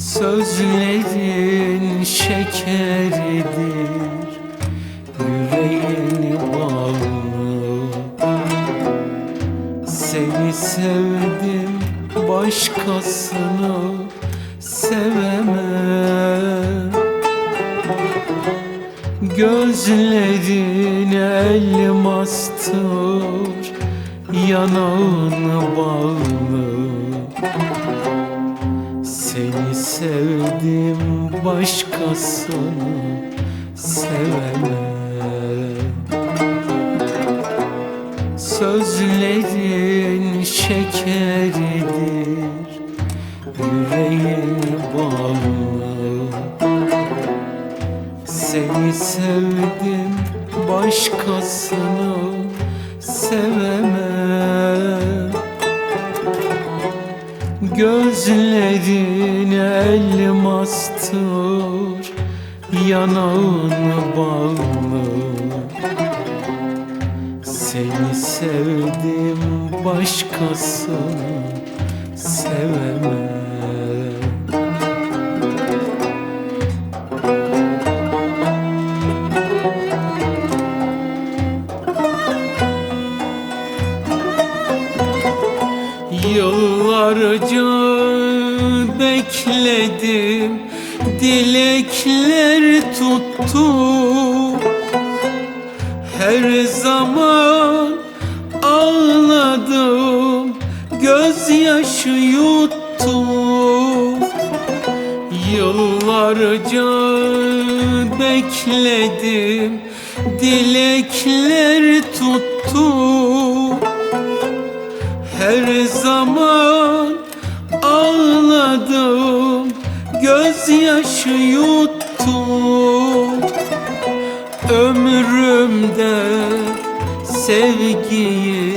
Sözlerin şekeridir Yüreğin ballı Seni sevdim başkasını sevemem. Gözlerin elmastır Yanağın ballı başkasını sevemem Sözlerin şekeridir Yüreğin ballı Seni sevdim başkasını sevemem Gözlerin elmastır Yanağın ballı Seni sevdim başkasını Yıllarca bekledim Dilekler tuttum Her zaman ağladım Gözyaşı yuttum Yıllarca bekledim Dilekler tuttum her zaman ağladım Gözyaşı yuttum. Ömrümde sevgiyi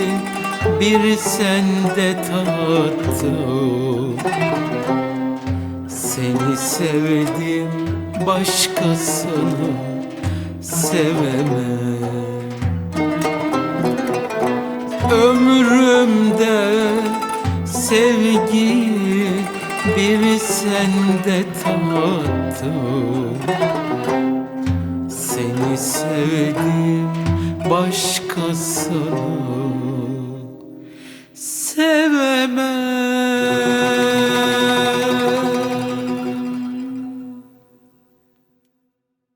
bir sende tattım. Seni sevdim başkasını sevemem Ömrümde sevgiyi bir sende tattım Seni sevdim başkasını